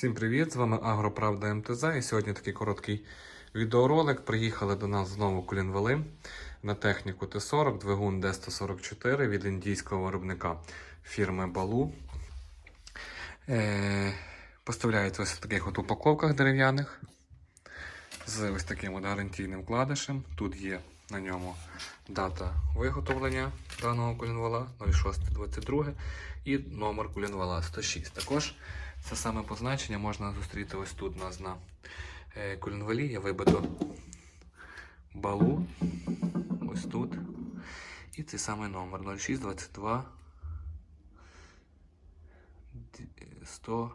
Всім привіт! З вами Агроправда МТЗ. І сьогодні такий короткий відеоролик. Приїхали до нас знову Кулінвали на техніку Т40, двигун Д144 від індійського виробника фірми Балу. Е, поставляється ось в таких от упаковках дерев'яних з ось таким от гарантійним вкладишем. Тут є на ньому дата виготовлення даного кулінвала 0622 і номер кулінвала 106. Також це саме позначення можна зустріти ось тут у нас на е, кулінвалі. Є вибито балу. Ось тут. І цей самий номер 0622 100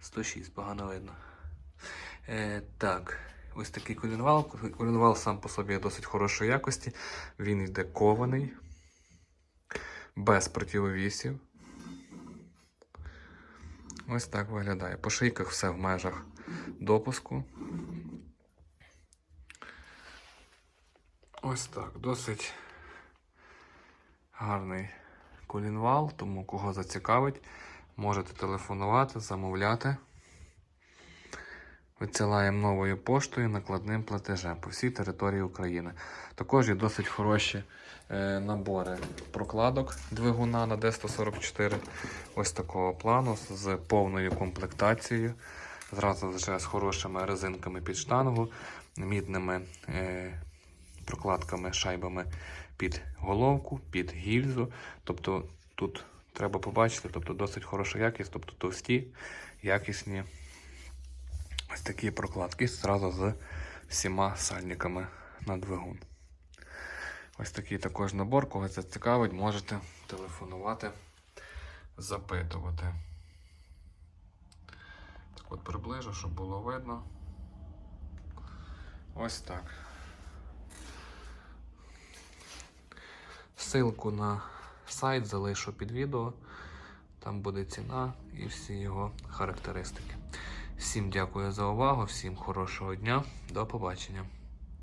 106, погано видно. Е, так, ось такий колінвал. Колінвал сам по собі досить хорошої якості. Він йде кований, без противовісів. Ось так виглядає. По шийках все в межах допуску. Ось так. Досить гарний колінвал, тому кого зацікавить, можете телефонувати, замовляти. Висилаємо новою поштою накладним платежем по всій території України. Також є досить хороші е, набори прокладок двигуна на D144. Ось такого плану з повною комплектацією. Зразу вже з хорошими резинками під штангу, мідними е, прокладками, шайбами під головку, під гільзу. Тобто тут треба побачити, тобто досить хороша якість, тобто товсті, якісні. Такі прокладки зразу з всіма сальниками на двигун. Ось такий також набор. Кого це цікавить, можете телефонувати, запитувати. Так от приближу, щоб було видно. Ось так. Ссылку на сайт залишу під відео. Там буде ціна і всі його характеристики. Всім дякую за увагу, всім хорошого дня, до побачення.